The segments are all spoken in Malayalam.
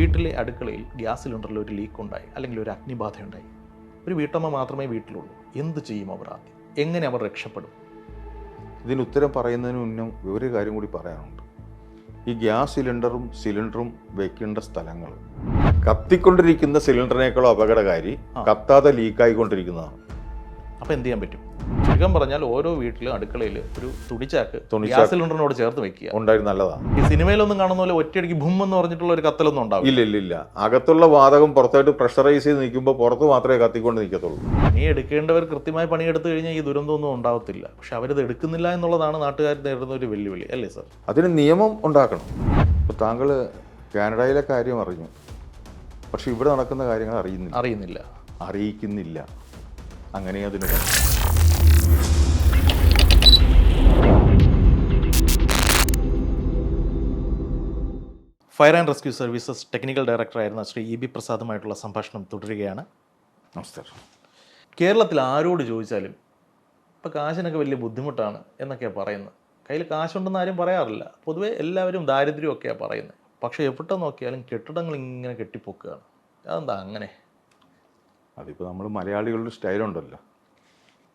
വീട്ടിലെ അടുക്കളയിൽ ഗ്യാസ് സിലിണ്ടറിൽ ഒരു ലീക്ക് ഉണ്ടായി അല്ലെങ്കിൽ ഒരു അഗ്നിബാധ ഉണ്ടായി ഒരു വീട്ടമ്മ മാത്രമേ വീട്ടിലുള്ളൂ. എന്ത് ചെയ്യും അവർ ആദ്യം? എങ്ങനെ അവർ രക്ഷപ്പെടും? ഇതിന് ഉത്തരം പറയുന്നതിന് മുന്നേ ഒരു കാര്യം കൂടി പറയാനുണ്ട്. ഈ ഗ്യാസ് സിലിണ്ടറും സിലിണ്ടറും വെക്കേണ്ട സ്ഥലങ്ങൾ. കത്തിക്കൊണ്ടിരിക്കുന്ന സിലിണ്ടറിനേക്കാളും അപകടകാരി കത്താതെ ലീക്കായിക്കൊണ്ടിരിക്കുന്നതാണ് അപ്പോൾ എന്ത് ചെയ്യാൻ പറ്റും? ചുരുക്കം പറഞ്ഞാൽ ഓരോ വീട്ടിലും അടുക്കളയിൽ ഒരു തുണിച്ചാക്ക്. ഗ്യാസ് സിലിണ്ടറിനോട് ചേർത്ത് വെക്കുക. ഉണ്ടായി നല്ലതാണ് ഈ സിനിമയിലൊന്നും കാണുന്ന പോലെ ഒറ്റയടിക്ക് ഭൂം എന്ന് പറഞ്ഞിട്ടുള്ള ഒരു കത്തലൊന്നും ഉണ്ടാവില്ല. ഇല്ല ഇല്ല ഇല്ല. അകത്തുള്ള വാതകം പുറത്തായിട്ട് പ്രഷറൈസ് ചെയ്ത് നിൽക്കുമ്പോൾ പുറത്ത് മാത്രമേ കത്തിക്കൊണ്ട് നിൽക്കത്തുള്ളൂ. നീ എടുക്കേണ്ടവർ കൃത്യമായി പണിയെടുത്തു കഴിഞ്ഞാൽ ഈ ദുരന്തമൊന്നും ഉണ്ടാവത്തില്ല. പക്ഷെ അവരത് എടുക്കുന്നില്ല എന്നുള്ളതാണ് നാട്ടുകാർ നേരിടുന്ന ഒരു വെല്ലുവിളി. അല്ലേ സാർ? അതിന് നിയമം ഉണ്ടാക്കണം. ഇപ്പോൾ താങ്കൾ കാനഡയിലെ കാര്യം അറിഞ്ഞു. പക്ഷെ ഇവിടെ നടക്കുന്ന കാര്യങ്ങൾ അറിയുന്നില്ല. അറിയുന്നില്ല. അറിയിക്കുന്നില്ല. അങ്ങനെ അതിന്. Fire and rescue services technical ഡയറക്ടറായിരുന്ന Shri E B പ്രസാദുമായിട്ടുള്ള സംഭാഷണം തുടരുകയാണ്. നമസ്കാരം. കേരളത്തിൽ ആരോട് ചോദിച്ചാലും ഇപ്പോൾ കാശിനൊക്കെ വലിയ ബുദ്ധിമുട്ടാണ് എന്നൊക്കെയാണ് പറയുന്നത്. കയ്യിൽ കാശുണ്ടെന്ന് ആരും പറയാറില്ല. പൊതുവെ എല്ലാവരും ദാരിദ്ര്യമൊക്കെയാണ് പറയുന്നത്. പക്ഷേ എവിടെ നോക്കിയാലും കെട്ടിടങ്ങൾ ഇങ്ങനെ കെട്ടിപ്പൊക്കുകയാണ്. അതെന്താ അങ്ങനെ? അതിപ്പോൾ നമ്മൾ മലയാളികളുടെ സ്റ്റൈലുണ്ടല്ലോ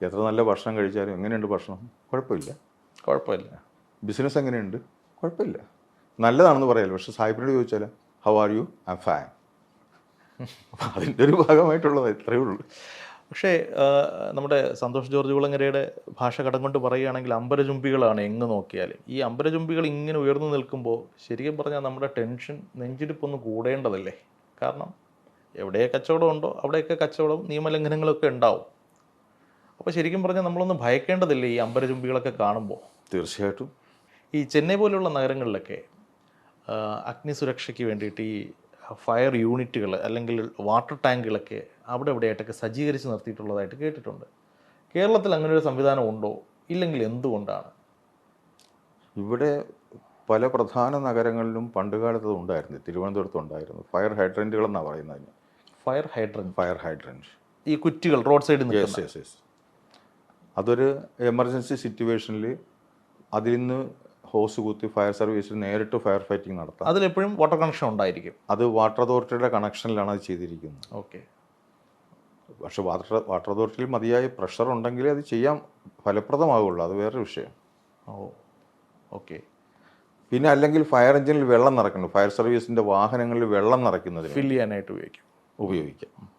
എത്ര നല്ല ഭക്ഷണം കഴിച്ചാലും എങ്ങനെയുണ്ട് ഭക്ഷണം? കുഴപ്പമില്ല. കുഴപ്പമില്ല. ബിസിനസ് എങ്ങനെയുണ്ട്? കുഴപ്പമില്ല. നല്ലതാണെന്ന് പറയാലോ പക്ഷെ സാഹിബിനോട് ചോദിച്ചാൽ how are you I fine അപ്പം അതിന്റെ ഒരു ഭാഗമായിട്ടുള്ളത് ഇത്രയേ ഉള്ളൂ. പക്ഷേ നമ്മുടെ സന്തോഷ് ജോർജ് കുളങ്ങരയുടെ ഭാഷ കടം കൊണ്ട് പറയുകയാണെങ്കിൽ അമ്പരചുംബികളാണ് എങ്ങ് നോക്കിയാലും. ഈ അമ്പരചുംബികൾ ഇങ്ങനെ ഉയർന്നു നിൽക്കുമ്പോൾ ശരിക്കും പറഞ്ഞാൽ നമ്മുടെ ടെൻഷൻ നെഞ്ചിടിപ്പൊന്ന് കൂടേണ്ടതല്ലേ? കാരണം എവിടെയൊക്കെ കച്ചവടം ഉണ്ടോ അവിടെയൊക്കെ കച്ചവടം നിയമലംഘനങ്ങളൊക്കെ ഉണ്ടാവും. അപ്പോൾ ശരിക്കും പറഞ്ഞാൽ നമ്മളൊന്നും ഭയക്കേണ്ടതില്ല ഈ അമ്പരചുംബികളൊക്കെ കാണുമ്പോൾ തീർച്ചയായിട്ടും. ഈ ചെന്നൈ പോലെയുള്ള നഗരങ്ങളിലൊക്കെ അഗ്നി സുരക്ഷയ്ക്ക് വേണ്ടിയിട്ട് ഈ ഫയർ യൂണിറ്റുകൾ അല്ലെങ്കിൽ വാട്ടർ ടാങ്കുകളൊക്കെ അവിടെ എവിടെയായിട്ടൊക്കെ സജ്ജീകരിച്ച് നിർത്തിയിട്ടുള്ളതായിട്ട് കേട്ടിട്ടുണ്ട്. കേരളത്തിൽ അങ്ങനെ ഒരു സംവിധാനം ഉണ്ടോ? ഇല്ലെങ്കിൽ എന്തുകൊണ്ടാണ്? ഇവിടെ പല പ്രധാന നഗരങ്ങളിലും പണ്ടുകാലത്ത് ഉണ്ടായിരുന്നു തിരുവനന്തപുരത്ത് ഉണ്ടായിരുന്നു. ഫയർ ഹൈഡ്രന്റുകൾ എന്നാണ് പറയുന്നത് ഫയർ ഹൈഡ്രൻ ഫയർ ഹൈഡ്രന്റ് ഈ കുറ്റികൾ റോഡ് സൈഡിൽ യെസ് അതൊരു എമർജൻസി സിറ്റുവേഷനിൽ അതിൽ നിന്ന് ഹോസ് കുത്തി ഫയർ സർവീസിൽ നേരിട്ട് ഫയർ ഫൈറ്റിംഗ് നടത്താം. അതിലെപ്പോഴും വാട്ടർ കണക്ഷൻ ഉണ്ടായിരിക്കും. അത് വാട്ടർ അതോറിറ്റിയുടെ കണക്ഷനിലാണ് അത് ചെയ്തിരിക്കുന്നത്. ഓക്കെ. പക്ഷെ വാട്ടർ വാട്ടർ അതോറിറ്റിയിൽ മതിയായ പ്രഷർ ഉണ്ടെങ്കിലേ അത് ചെയ്യാൻ ഫലപ്രദമാകുള്ളൂ അത് വേറൊരു വിഷയം. Oh okay. പിന്നെ അല്ലെങ്കിൽ ഫയർ എഞ്ചിനിൽ വെള്ളം നിറയ്ക്കണം ഫയർ സർവീസിന്റെ വാഹനങ്ങളിൽ വെള്ളം നിറയ്ക്കുന്നതിന് ഫില്ല് ചെയ്യാനായിട്ട് ഉപയോഗിക്കും. ഉപയോഗിക്കാം.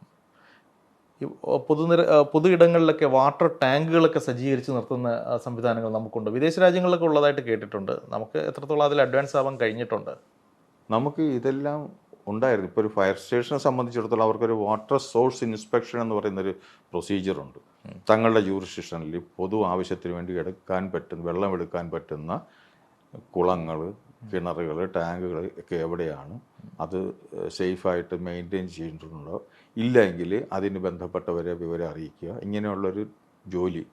പൊതുനിര പൊതു ഇടങ്ങളിലൊക്കെ വാട്ടർ ടാങ്കുകളൊക്കെ സജ്ജീകരിച്ച് നിർത്തുന്ന സംവിധാനങ്ങൾ നമുക്കുണ്ട്. വിദേശ രാജ്യങ്ങളിലൊക്കെ ഉള്ളതായിട്ട് കേട്ടിട്ടുണ്ട്. നമുക്ക് എത്രത്തോളം അതിൽ അഡ്വാൻസ് ആവാൻ കഴിഞ്ഞിട്ടുണ്ട്? നമുക്ക് ഇതെല്ലാം ഉണ്ടായിരുന്നു. ഇപ്പോൾ ഒരു ഫയർ സ്റ്റേഷനെ സംബന്ധിച്ചിടത്തോളം അവർക്കൊരു വാട്ടർ സോഴ്സ് ഇൻസ്പെക്ഷൻ എന്ന് പറയുന്നൊരു പ്രൊസീജിയറുണ്ട് തങ്ങളുടെ ജൂറിസ്ഡിക്ഷനിൽ പൊതു ആവശ്യത്തിന് വേണ്ടി എടുക്കാൻ പറ്റുന്ന വെള്ളം എടുക്കാൻ പറ്റുന്ന കുളങ്ങൾ കിണറുകൾ ടാങ്കുകൾ ഒക്കെ എവിടെയാണ്? അത് സേഫായിട്ട് മെയിന്റെയിൻ ഇല്ലെങ്കിൽ അതിന് ബന്ധപ്പെട്ടവരെ വിവരം അറിയിക്കുക. ഇങ്ങനെയുള്ളൊരു ജോലി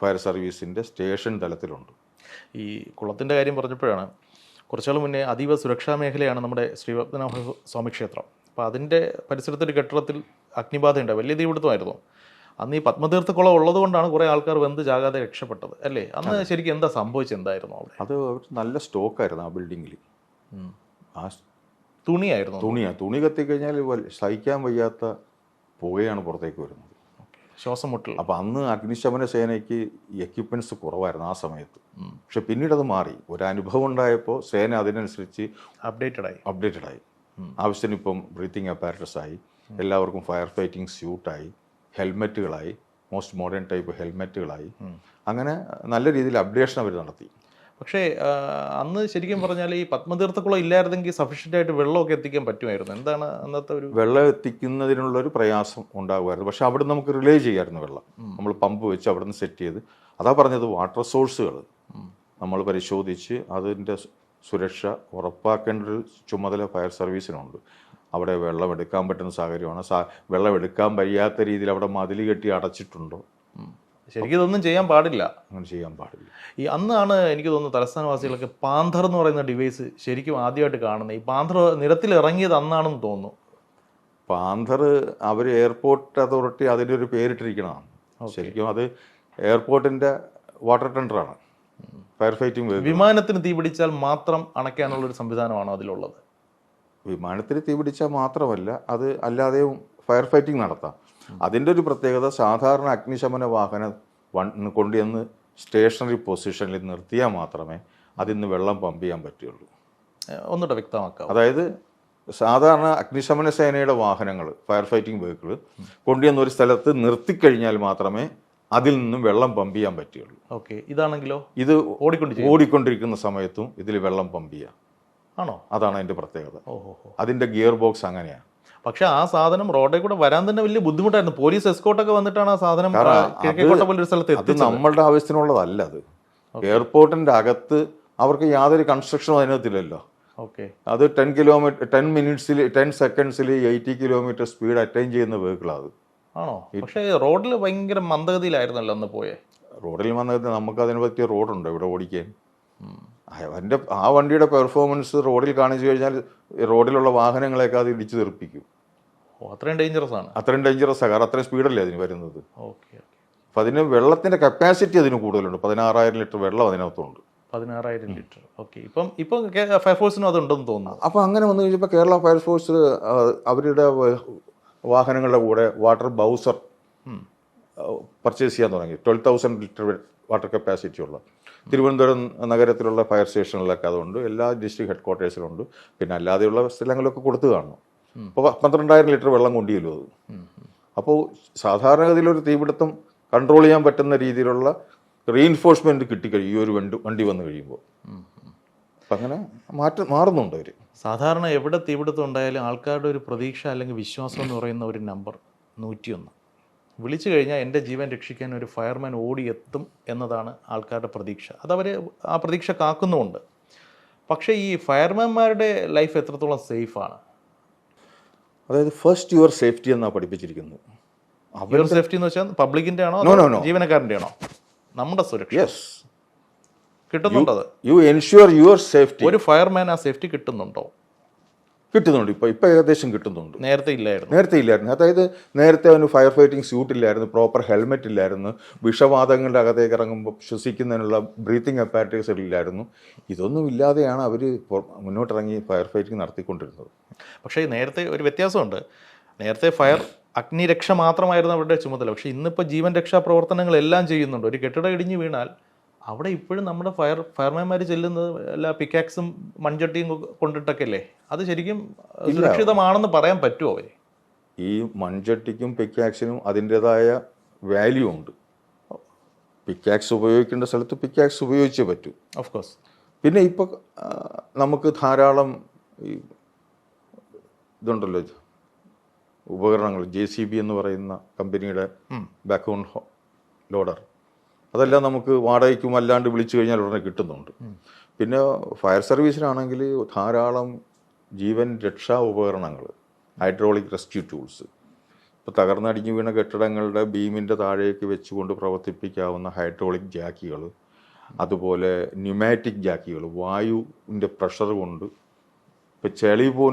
ഫയർ സർവീസിന്റെ സ്റ്റേഷൻ തലത്തിലുണ്ട്. ഈ കുളത്തിന്റെ കാര്യം പറഞ്ഞപ്പോഴാണ് കുറച്ചാൾ മുന്നേ അതീവ സുരക്ഷാ മേഖലയാണ് നമ്മുടെ ശ്രീപത്മനാഭ സ്വാമി ക്ഷേത്രം. അപ്പോൾ അതിന്റെ പരിസരത്തൊരു കെട്ടിടത്തിൽ അഗ്നിബാധയുണ്ട്. വലിയ തീപിടുത്തമായിരുന്നു. അന്ന് ഈ പത്മതീർത്ഥ കുളം ഉള്ളത് കൊണ്ടാണ് കുറേ ആൾക്കാർ വെന്ത് ജാകാതെ രക്ഷപ്പെട്ടത്. അല്ലേ? അന്ന് ശരിക്കും എന്താ സംഭവിച്ചത്? എന്തായിരുന്നു അവിടെ? അത് നല്ല സ്റ്റോക്കായിരുന്നു ആ ബിൽഡിങ്ങിൽ. ആ തുണിയായിരുന്നു. തുണിയാണ് തുണി കത്തിക്കഴിഞ്ഞാൽ സഹിക്കാൻ വയ്യാത്ത പുകയാണ് പുറത്തേക്ക് വരുന്നത്. ശ്വാസം മുട്ടൽ. അപ്പോൾ അന്ന് അഗ്നിശമന സേനയ്ക്ക് എക്യുപ്മെന്റ്സ് കുറവായിരുന്നു ആ സമയത്ത്. പക്ഷെ പിന്നീട് അത് മാറി. ഒരു അനുഭവം ഉണ്ടായപ്പോൾ സേന അതിനനുസരിച്ച് അപ്ഡേറ്റഡ് ആയി. അപ്ഡേറ്റഡ് ആയി. ആവശ്യത്തിന് ഇപ്പം ബ്രീത്തിങ് അപ്പാരറ്റസ് ആയി. എല്ലാവർക്കും ഫയർ ഫൈറ്റിംഗ് സ്യൂട്ടായി ഹെൽമെറ്റുകളായി മോസ്റ്റ് മോഡേൺ ടൈപ്പ് ഹെൽമെറ്റുകളായി അങ്ങനെ നല്ല രീതിയിൽ അപ്ഡേഷൻ അവർ നടത്തി. പക്ഷേ അന്ന് ശരിക്കും പറഞ്ഞാൽ ഈ പത്മതീർത്ഥക്കുളം ഇല്ലായിരുന്നെങ്കിൽ സഫീഷ്യന്റ് ആയിട്ട് വെള്ളമൊക്കെ എത്തിക്കാൻ പറ്റുമായിരുന്നു. എന്താണ് അന്നത്തെ ഒരു വെള്ളം എത്തിക്കുന്നതിനുള്ളൊരു പ്രയാസം ഉണ്ടാകുമായിരുന്നു. പക്ഷേ അവിടെ നമുക്ക് റിലേ ചെയ്യായിരുന്നു വെള്ളം. നമ്മൾ പമ്പ് വെച്ച് അവിടെ നിന്ന് സെറ്റ് ചെയ്ത്. അതാ പറഞ്ഞത് വാട്ടർ സോഴ്സുകൾ നമ്മൾ പരിശോധിച്ച് അതിന്റെ സുരക്ഷ ഉറപ്പാക്കേണ്ട ഒരു ചുമതല ഫയർ സർവീസിനുണ്ട് അവിടെ വെള്ളം എടുക്കാൻ പറ്റുന്ന സാഹചര്യമാണ്. സാ വെള്ളം എടുക്കാൻ വയ്യാത്ത രീതിയിൽ അവിടെ മതിൽ കെട്ടി അടച്ചിട്ടുണ്ടോ. ശരിക്കും ഇതൊന്നും ചെയ്യാൻ പാടില്ല. അങ്ങനെ ചെയ്യാൻ പാടില്ല. ഈ അന്നാണ് എനിക്ക് തോന്നുന്നു തലസ്ഥാനവാസികളൊക്കെ പാന്തർ എന്ന് പറയുന്ന ഡിവൈസ് ശരിക്കും ആദ്യമായിട്ട് കാണുന്നത്. ഈ പാന്തർ നിരത്തിൽ ഇറങ്ങിയത് അന്നാണെന്ന് തോന്നുന്നു. പാന്തർ അവർ എയർപോർട്ട് അതോറിറ്റി അതിന്റെ ഒരു പേരിട്ടിരിക്കണതാണ് ശരിക്കും അത് എയർപോർട്ടിന്റെ വാട്ടർ ടെൻഡറാണ്. ഫയർ ഫൈറ്റിംഗ് വിമാനത്തിന് തീ പിടിച്ചാൽ മാത്രം അണയ്ക്കാനുള്ള ഒരു സംവിധാനമാണോ അതിലുള്ളത്? വിമാനത്തിന് തീപിടിച്ചാൽ മാത്രമല്ല അത് അല്ലാതെയും ഫയർ ഫൈറ്റിംഗ് നടത്താം. അതിന്റെ ഒരു പ്രത്യേകത സാധാരണ അഗ്നിശമന വാഹനം വൺ- കൊണ്ടുവന്ന് സ്റ്റേഷനറി പൊസിഷനിൽ നിർത്തിയാൽ മാത്രമേ അതിൽ നിന്ന് വെള്ളം പമ്പ് ചെയ്യാൻ പറ്റുള്ളൂ ഒന്നുകൂടെ വ്യക്തമാക്കാം. അതായത് സാധാരണ അഗ്നിശമന സേനയുടെ വാഹനങ്ങൾ ഫയർ ഫൈറ്റിംഗ് വെഹിക്കിൾ കൊണ്ടുവന്ന ഒരു സ്ഥലത്ത് നിർത്തിക്കഴിഞ്ഞാൽ മാത്രമേ അതിൽ നിന്നും വെള്ളം പമ്പ് ചെയ്യാൻ പറ്റുള്ളൂ ഓക്കെ. ഇതാണെങ്കിലോ? ഇത് ഓടിക്കൊണ്ട് ഓടിക്കൊണ്ടിരിക്കുന്ന സമയത്തും ഇതിൽ വെള്ളം പമ്പ് ചെയ്യാം. ആണോ? അതാണ് അതിന്റെ പ്രത്യേകത. ഓഹോ. അതിന്റെ ഗിയർ ബോക്സ് അങ്ങനെയാണ്. പക്ഷെ ആ സാധനം റോഡിൽ കൂടെ വരാൻ തന്നെ വലിയ ബുദ്ധിമുട്ടായിരുന്നു. പോലീസ് എസ്കോട്ടൊക്കെ വന്നിട്ടാണ് ആ സാധനം കിഴക്കേക്കോട്ട പോലൊരു സ്ഥലത്ത് അത് നമ്മളുടെ ആവശ്യത്തിനുള്ളതല്ല അത്. എയർപോർട്ടിന്റെ അകത്ത് അവർക്ക് യാതൊരു കൺസ്ട്രക്ഷനും അതിനകത്തില്ലല്ലോ. ഓക്കെ. അത് ടെൻ കിലോമീറ്റർ ടെൻ മിനിറ്റ്സിൽ ടെൻ സെക്കൻഡ്സിൽ എയ്റ്റി കിലോമീറ്റർ സ്പീഡ് അറ്റൈൻ ചെയ്യുന്ന വെഹിക്കിളാണ് അത്. ആണോ? പക്ഷേ റോഡിൽ ഭയങ്കര മന്ദഗതിയിലായിരുന്നല്ലോ അന്ന് പോയെ. റോഡിൽ മന്ദഗതി നമുക്ക് അതിനെ പറ്റിയ റോഡുണ്ടോ ഇവിടെ ഓടിക്കാൻ? അവന്റെ ആ വണ്ടിയുടെ പെർഫോമൻസ് റോഡിൽ കാണിച്ചു കഴിഞ്ഞാൽ റോഡിലുള്ള വാഹനങ്ങളെയൊക്കെ അത് ഇടിച്ചു തെറിപ്പിക്കും. ഓ അത്രയും ഡേഞ്ചറസ് ആണ്. അത്രയും ഡേഞ്ചറസ് ആണ് കാരണം അത്രയും സ്പീഡല്ലേ അതിന് വരുന്നത്? ഓക്കെ അപ്പം അതിന് വെള്ളത്തിന്റെ കപ്പാസിറ്റി അതിന് കൂടുതലുണ്ട്. പതിനാറായിരം ലിറ്റർ വെള്ളം അതിനകത്തുണ്ട്. പതിനാറായിരം ലിറ്റർ ഓക്കെ ഇപ്പം ഇപ്പം ഫയർഫോഴ്സിനും അതുണ്ടെന്ന് തോന്നുന്നു. അപ്പോൾ അങ്ങനെ വന്നു കഴിഞ്ഞപ്പോൾ കേരള ഫയർഫോഴ്സ് അവരുടെ വാഹനങ്ങളുടെ കൂടെ വാട്ടർ ബൗസർ പർച്ചേസ് ചെയ്യാൻ തുടങ്ങി. Twelve thousand litre water capacity ഉള്ള. തിരുവനന്തപുരം നഗരത്തിലുള്ള ഫയർ സ്റ്റേഷനിലൊക്കെ അതുണ്ട്. എല്ലാ ഡിസ്ട്രിക്ട് ഹെഡ് ക്വാർട്ടേഴ്സിലുണ്ട് പിന്നെ അല്ലാതെയുള്ള സ്ഥലങ്ങളിലൊക്കെ കൊടുത്തു കാണും. അപ്പോൾ പന്ത്രണ്ടായിരം ലിറ്റർ വെള്ളം കൊണ്ടിയല്ലോ അത്. അപ്പോൾ സാധാരണഗതിയിൽ ഒരു തീപിടുത്തം കൺട്രോൾ ചെയ്യാൻ പറ്റുന്ന രീതിയിലുള്ള റീഎൻഫോഴ്സ്മെന്റ് കിട്ടിക്കഴിയും ഈ ഒരു വണ്ടി വണ്ടി വന്നു കഴിയുമ്പോൾ അപ്പം അങ്ങനെ മാറ്റം മാറുന്നുണ്ട് അവർ സാധാരണ എവിടെ തീപിടുത്തം ഉണ്ടായാലും ആൾക്കാരുടെ ഒരു പ്രതീക്ഷ അല്ലെങ്കിൽ വിശ്വാസം എന്ന് പറയുന്ന ഒരു നമ്പർ നൂറ്റിയൊന്ന്. വിളിച്ചു കഴിഞ്ഞാൽ എന്റെ ജീവൻ രക്ഷിക്കാൻ ഒരു ഫയർമാൻ ഓടിയെത്തും എന്നതാണ് ആൾക്കാരുടെ പ്രതീക്ഷ. അതവർ ആ പ്രതീക്ഷ കാക്കുന്നുമുണ്ട്. പക്ഷേ ഈ ഫയർമാൻമാരുടെ ലൈഫ് എത്രത്തോളം സേഫാണ് അതായത് ഫസ്റ്റ് യുവർ സേഫ്റ്റി എന്നാണ് പഠിപ്പിച്ചിരിക്കുന്നത്. ഇവർ സേഫ്റ്റി എന്ന് വെച്ചാൽ പബ്ലിക്കിന്റെ ആണോ. ജീവനക്കാരന്റെ ആണോ നമ്മുടെ സുരക്ഷ. യെസ് കിട്ടുന്നുണ്ടത് യു എൻഷുവർ യുവർ സേഫ്റ്റി ഒരു ഫയർമാൻ ആ സേഫ്റ്റി കിട്ടുന്നുണ്ടോ? കിട്ടുന്നുണ്ട്. ഇപ്പോൾ ഇപ്പോൾ ഏകദേശം കിട്ടുന്നുണ്ട്. നേരത്തെ ഇല്ലായിരുന്നു. നേരത്തെ ഇല്ലായിരുന്നു. അതായത് നേരത്തെ അവന് ഫയർ ഫൈറ്റിംഗ് സ്യൂട്ട് ഇല്ലായിരുന്നു പ്രോപ്പർ ഹെൽമെറ്റ് ഇല്ലായിരുന്നു വിഷവാതകങ്ങളുടെ അകത്തേക്ക് ഇറങ്ങുമ്പോൾ ശ്വസിക്കുന്നതിനുള്ള ബ്രീത്തിങ് അപ്പാരറ്റൈസ് ഇല്ലായിരുന്നു. ഇതൊന്നും ഇല്ലാതെയാണ് അവർ മുന്നോട്ടിറങ്ങി ഫയർ ഫൈറ്റിംഗ് നടത്തിക്കൊണ്ടിരുന്നത്. പക്ഷേ നേരത്തെ ഒരു വ്യത്യാസമുണ്ട്. നേരത്തെ ഫയർ അഗ്നിരക്ഷ മാത്രമായിരുന്നു അവരുടെ ചുമതല. പക്ഷേ ഇന്നിപ്പോൾ ജീവൻ രക്ഷാ പ്രവർത്തനങ്ങളെല്ലാം ചെയ്യുന്നുണ്ട്. ഒരു കെട്ടിടം ഇടിഞ്ഞു വീണാൽ അവിടെ ഇപ്പോഴും നമ്മുടെ ഫയർ ഫയർമാൻമാർ ചെല്ലുന്നത് അല്ല പിക്കാക്സും മൺചട്ടിയും കൊണ്ടിട്ടൊക്കെ അല്ലേ അത് ശരിക്കും സുരക്ഷിതമാണെന്ന് പറയാൻ പറ്റുമോ അവർ? ഈ മൺചട്ടിക്കും പിക്കാക്സിനും അതിന്റെതായ വാല്യൂ ഉണ്ട്. പിക്കാക്സ് ഉപയോഗിക്കേണ്ട സ്ഥലത്ത് പിക്കാക്സ് ഉപയോഗിച്ചേ പറ്റൂ. ഓഫ് കോഴ്സ് പിന്നെ ഇപ്പോൾ നമുക്ക് ധാരാളം ഈ ഇതുണ്ടല്ലോ ഉപകരണങ്ങൾ ജെ സി ബി എന്ന് പറയുന്ന കമ്പനിയുടെ ബാക്ക്ഗ്രൗണ്ട് ലോഡർ അതെല്ലാം നമുക്ക് വാടകയ്ക്കും അല്ലാണ്ട് വിളിച്ചു കഴിഞ്ഞാൽ ഉടനെ കിട്ടുന്നുണ്ട്. പിന്നെ ഫയർ സർവീസിനാണെങ്കിൽ ധാരാളം ജീവൻ രക്ഷാ ഉപകരണങ്ങൾ ഹൈഡ്രോളിക് റെസ്ക്യൂ ടൂൾസ് ഇപ്പോൾ തകർന്നടിഞ്ഞു വീണ കെട്ടിടങ്ങളുടെ ബീമിന്റെ താഴേക്ക് വെച്ചുകൊണ്ട് പ്രവർത്തിപ്പിക്കാവുന്ന ഹൈഡ്രോളിക് ജാക്കികൾ അതുപോലെ ന്യൂമാറ്റിക് ജാക്കികൾ വായുവിന്റെ പ്രഷർ കൊണ്ട് ഇപ്പോൾ ചെളി പോ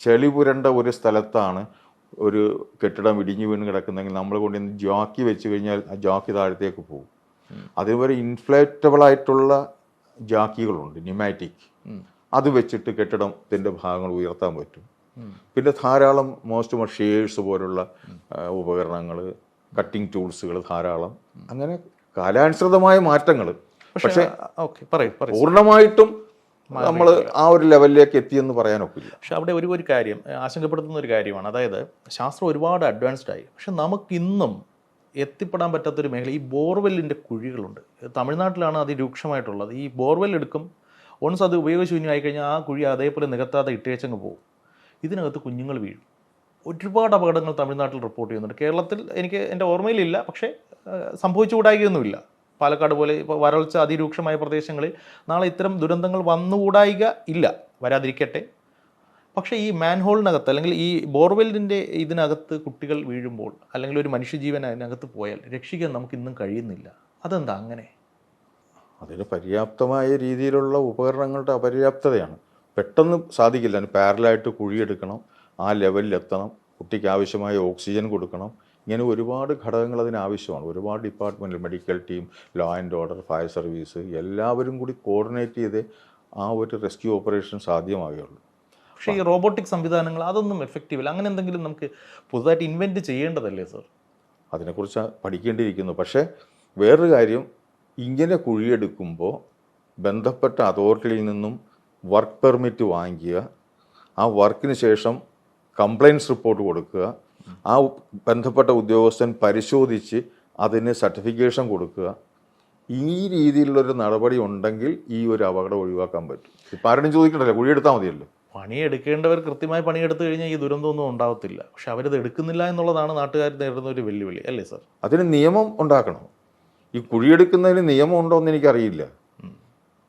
ചെളി പുരണ്ട ഒരു സ്ഥലത്താണ് ഒരു കെട്ടിടം ഇടിഞ്ഞു വീണ് കിടക്കുന്നെങ്കിൽ നമ്മൾ കൊണ്ടുവന്ന് ജാക്കി വെച്ച് കഴിഞ്ഞാൽ ആ ജാക്കി താഴത്തേക്ക് പോകും. അതുപോലെ ഇൻഫ്ലേറ്റബിൾ ആയിട്ടുള്ള ജാക്കികളുണ്ട് ന്യൂമാറ്റിക് അത് വെച്ചിട്ട് കെട്ടിടത്തിന്റെ ഭാഗങ്ങൾ ഉയർത്താൻ പറ്റും. പിന്നെ ധാരാളം മോസ്റ്റ് മഷേഴ്സ് പോലുള്ള ഉപകരണങ്ങൾ കട്ടിംഗ് ടൂൾസുകൾ ധാരാളം. അങ്ങനെ കാലാനുസൃതമായ മാറ്റങ്ങൾ പക്ഷേ ഓക്കെ പറയൂ പറയൂ. പൂർണമായിട്ടും നമ്മൾ ആ ഒരു ലെവലിലേക്ക് എത്തിയെന്ന് പറയാനൊക്കില്ല. പക്ഷെ അവിടെ ഒരു ഒരു കാര്യം ആശങ്കപ്പെടുത്തുന്ന ഒരു കാര്യമാണ്. അതായത് ശാസ്ത്രം ഒരുപാട് അഡ്വാൻസ്ഡ് ആയി. പക്ഷെ നമുക്കിന്നും എത്തിപ്പെടാൻ പറ്റാത്തൊരു മേഖല. ഈ ബോർവെല്ലിന്റെ കുഴികളുണ്ട്. തമിഴ്നാട്ടിലാണ് അതിരൂക്ഷമായിട്ടുള്ളത്. ഈ ബോർവെൽ എടുക്കും. ഒൺസ് അത് ഉപയോഗശൂന്യമായി കഴിഞ്ഞാൽ ആ കുഴി അതേപോലെ നികത്താതെ ഇട്ടേച്ചങ്ങ് പോകും. ഇതിനകത്ത് കുഞ്ഞുങ്ങൾ വീഴും. ഒരുപാട് അപകടങ്ങൾ തമിഴ്നാട്ടിൽ റിപ്പോർട്ട് ചെയ്യുന്നുണ്ട്. കേരളത്തിൽ എനിക്ക് എന്റെ ഓർമ്മയിലില്ല. പക്ഷേ സംഭവിച്ചുകൂടായികയൊന്നുമില്ല. പാലക്കാട് പോലെ ഇപ്പോൾ വരൾച്ച അതിരൂക്ഷമായ പ്രദേശങ്ങളിൽ നാളെ ഇത്തരം ദുരന്തങ്ങൾ വന്നുകൂടായിക ഇല്ല. വരാതിരിക്കട്ടെ. പക്ഷേ ഈ മാൻഹോളിനകത്ത് അല്ലെങ്കിൽ ഈ ബോർവെല്ലിന്റെ ഇതിനകത്ത് കുട്ടികൾ വീഴുമ്പോൾ അല്ലെങ്കിൽ ഒരു മനുഷ്യജീവൻ അതിനകത്ത് പോയാൽ രക്ഷിക്കാൻ നമുക്ക് ഇന്നും കഴിയുന്നില്ല. അതെന്താ അങ്ങനെ? അതിന് പര്യാപ്തമായ രീതിയിലുള്ള ഉപകരണങ്ങളുടെ അപര്യാപ്തതയാണ്. പെട്ടെന്ന് സാധിക്കില്ല. അതിന് പാരലായിട്ട് കുഴിയെടുക്കണം ആ ലെവലിൽ എത്തണം കുട്ടിക്ക് ആവശ്യമായ ഓക്സിജൻ കൊടുക്കണം. ഇങ്ങനെ ഒരുപാട് ഘടകങ്ങൾ അതിന് ആവശ്യമാണ്. ഒരുപാട് department medical team law and order fire service എല്ലാവരും കൂടി കോർഡിനേറ്റ് ചെയ്ത് ആ ഒരു റെസ്ക്യൂ ഓപ്പറേഷൻ സാധ്യമാകുകയുള്ളൂ പക്ഷേ ഈ റോബോട്ടിക് സംവിധാനങ്ങൾ അതൊന്നും എഫക്റ്റീവ് അല്ല അങ്ങനെ എന്തെങ്കിലും നമുക്ക് പുതുതായിട്ട് ഇൻവെന്റ് ചെയ്യേണ്ടതല്ലേ സർ അതിനെക്കുറിച്ച് പഠിക്കേണ്ടിയിരിക്കുന്നു. പക്ഷേ വേറൊരു കാര്യം ഇങ്ങനെ കുഴിയെടുക്കുമ്പോൾ ബന്ധപ്പെട്ട അതോറിറ്റിയിൽ നിന്നും വർക്ക് പെർമിറ്റ് വാങ്ങിക്കുക ആ വർക്കിന് ശേഷം കംപ്ലയിൻസ് റിപ്പോർട്ട് കൊടുക്കുക ആ ബന്ധപ്പെട്ട ഉദ്യോഗസ്ഥൻ പരിശോധിച്ച് അതിന് സർട്ടിഫിക്കേഷൻ കൊടുക്കുക. ഈ രീതിയിലുള്ളൊരു നടപടി ഉണ്ടെങ്കിൽ ഈ ഒരു അപകടം ഒഴിവാക്കാൻ പറ്റും. ഇപ്പം ആരുടെയും ചോദിക്കണ്ടല്ലോ കുഴിയെടുത്താൽ മതിയല്ലോ. പണിയെടുക്കേണ്ടവർ കൃത്യമായി പണിയെടുത്തു കഴിഞ്ഞാൽ ഈ ദുരന്തമൊന്നും ഉണ്ടാവത്തില്ല. പക്ഷെ അവരത് എടുക്കുന്നില്ല എന്നുള്ളതാണ് നാട്ടുകാർ നേരിടുന്ന ഒരു വെല്ലുവിളി. അല്ലേ സാർ? അതിന് നിയമം ഉണ്ടാക്കണം. ഈ കുഴിയെടുക്കുന്നതിന് നിയമം ഉണ്ടോ എന്ന് എനിക്കറിയില്ല.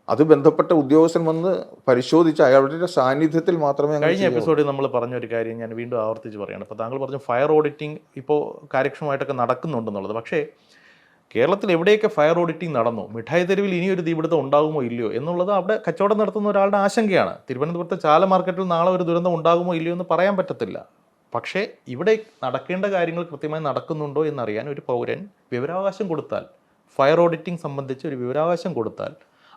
അത് ബന്ധപ്പെട്ട ഉദ്യോഗസ്ഥൻ വന്ന് പരിശോധിച്ച് അയാളുടെ സാന്നിധ്യത്തിൽ മാത്രമേ കഴിഞ്ഞ എപ്പിസോഡിൽ നമ്മൾ പറഞ്ഞ ഒരു കാര്യം ഞാൻ വീണ്ടും ആവർത്തിച്ച് പറയുകയാണ് ഇപ്പോൾ താങ്കൾ പറഞ്ഞു ഫയർ ഓഡിറ്റിംഗ് ഇപ്പോൾ കാര്യക്ഷമമായിട്ടൊക്കെ നടക്കുന്നുണ്ടെന്നുള്ളത്. പക്ഷേ കേരളത്തിൽ എവിടെയൊക്കെ ഫയർ ഓഡിറ്റിംഗ് നടന്നു മിഠായി തെരുവിൽ ഇനിയൊരു തീപിടുത്തം ഉണ്ടാകുമോ ഇല്ലയോ എന്നുള്ളത് അവിടെ കച്ചവടം നടത്തുന്ന ഒരാളുടെ ആശങ്കയാണ്. തിരുവനന്തപുരത്തെ ചാല മാർക്കറ്റിൽ നാളെ ഒരു ദുരന്തം ഉണ്ടാകുമോ ഇല്ലയോ എന്ന് പറയാൻ പറ്റത്തില്ല. പക്ഷേ ഇവിടെ നടക്കേണ്ട കാര്യങ്ങൾ കൃത്യമായി നടക്കുന്നുണ്ടോ എന്നറിയാൻ ഒരു പൗരൻ വിവരാവകാശം കൊടുത്താൽ ഫയർ ഓഡിറ്റിംഗ് സംബന്ധിച്ച് ഒരു വിവരാവകാശം കൊടുത്താൽ